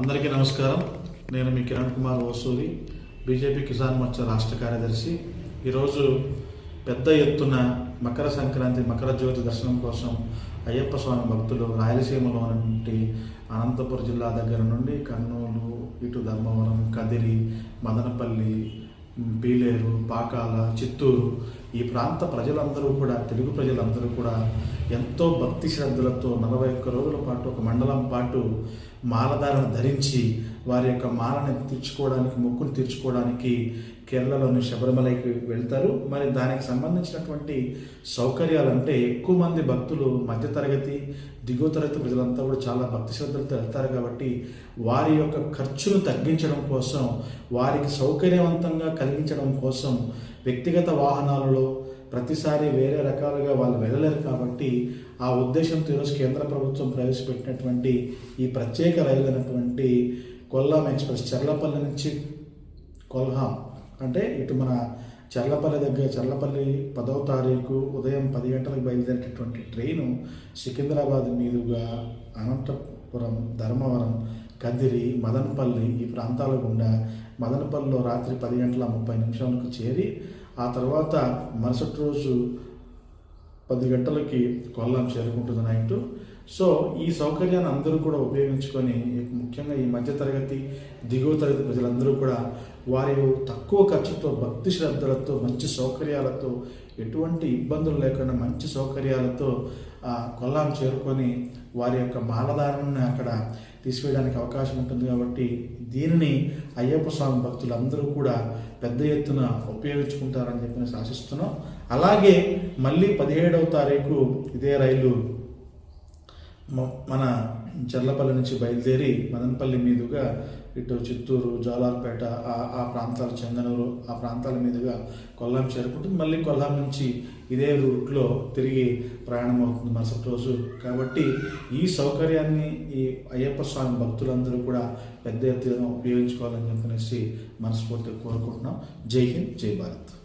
అందరికీ నమస్కారం. నేను మీ కిరణ్ కుమార్ ఓసూరి బీజేపీ కిసాన్ మోర్చా రాష్ట్ర కార్యదర్శి. ఈరోజు పెద్ద ఎత్తున మకర సంక్రాంతి మకర జ్యోతి దర్శనం కోసం అయ్యప్ప స్వామి భక్తులు రాయలసీమలో నుండి అనంతపురం జిల్లా దగ్గర నుండి కర్నూలు ఇటు ధర్మవరం కదిరి మదనపల్లి పీలేరు పాకాల చిత్తూరు ఈ ప్రాంత ప్రజలందరూ కూడా తెలుగు ప్రజలందరూ కూడా ఎంతో భక్తి శ్రద్ధలతో నలభై ఒక్క రోజుల పాటు ఒక మండలం పాటు మాలధారణ ధరించి వారి యొక్క మాలని తీర్చుకోవడానికి మొక్కును తీర్చుకోవడానికి కేరళలోని శబరిమలకి వెళ్తారు. మరి దానికి సంబంధించినటువంటి సౌకర్యాలు అంటే ఎక్కువ మంది భక్తులు మధ్యతరగతి దిగువ తరగతి ప్రజలంతా కూడా చాలా భక్తి శ్రద్ధలతో వెళ్తారు కాబట్టి వారి యొక్క ఖర్చును తగ్గించడం కోసం వారికి సౌకర్యవంతంగా కలిగించడం కోసం వ్యక్తిగత వాహనాలలో ప్రతిసారి వేరే రకాలుగా వాళ్ళు వెళ్ళలేరు కాబట్టి ఆ ఉద్దేశంతో ఈరోజు కేంద్ర ప్రభుత్వం ప్రవేశపెట్టినటువంటి ఈ ప్రత్యేక రైలు అయినటువంటి కొల్లాం ఎక్స్ప్రెస్ చర్లపల్లి నుంచి కొల్హాం అంటే ఇటు మన చర్లపల్లి దగ్గర చర్లపల్లి పదవ తారీఖు ఉదయం పది గంటలకు బయలుదేరేటటువంటి ట్రైను సికింద్రాబాద్ మీదుగా అనంతపురం ధర్మవరం కదిరి మదనపల్లి ఈ ప్రాంతాల గుండా మదనపల్లిలో రాత్రి పది గంటల ముప్పై నిమిషాలకు చేరి ఆ తర్వాత మరుసటి రోజు పది గంటలకి కొల్లాం చేరుకుంటుంది నైట్. సో ఈ సౌకర్యాన్ని అందరూ కూడా ఉపయోగించుకొని ముఖ్యంగా ఈ మధ్యతరగతి దిగువ తరగతి ప్రజలందరూ కూడా వారి తక్కువ ఖర్చుతో భక్తి శ్రద్ధలతో మంచి సౌకర్యాలతో ఎటువంటి ఇబ్బందులు లేకుండా మంచి సౌకర్యాలతో ఆ, కొల్లాం చేరుకొని వారి యొక్క మాలధారణను అక్కడ తీసివేయడానికి అవకాశం ఉంటుంది కాబట్టి దీనిని అయ్యప్ప స్వామి భక్తులందరూ కూడా పెద్ద ఎత్తున ఉపయోగించుకుంటారని చెప్పి ఆశిస్తున్నాం. అలాగే మళ్ళీ పదిహేడవ తారీఖు ఇదే రైలు మన చర్లపల్లి నుంచి బయలుదేరి మదనపల్లి మీదుగా ఇటు చిత్తూరు జాలార్పేట ఆ ఆ ప్రాంతాలు చెంగనూరు ఆ ప్రాంతాల మీదుగా కొల్లాం చేరుకుంటుంది. మళ్ళీ కొల్లాం నుంచి ఇదే రూట్లో తిరిగి ప్రయాణం అవుతుంది మరుసటి రోజు. కాబట్టి ఈ సౌకర్యాన్ని ఈ అయ్యప్ప స్వామి భక్తులందరూ కూడా పెద్ద ఎత్తున ఉపయోగించుకోవాలని చెప్పనేసి మనస్ఫూర్తిగా కోరుకుంటున్నాం. జై హింద్ జై భారత్.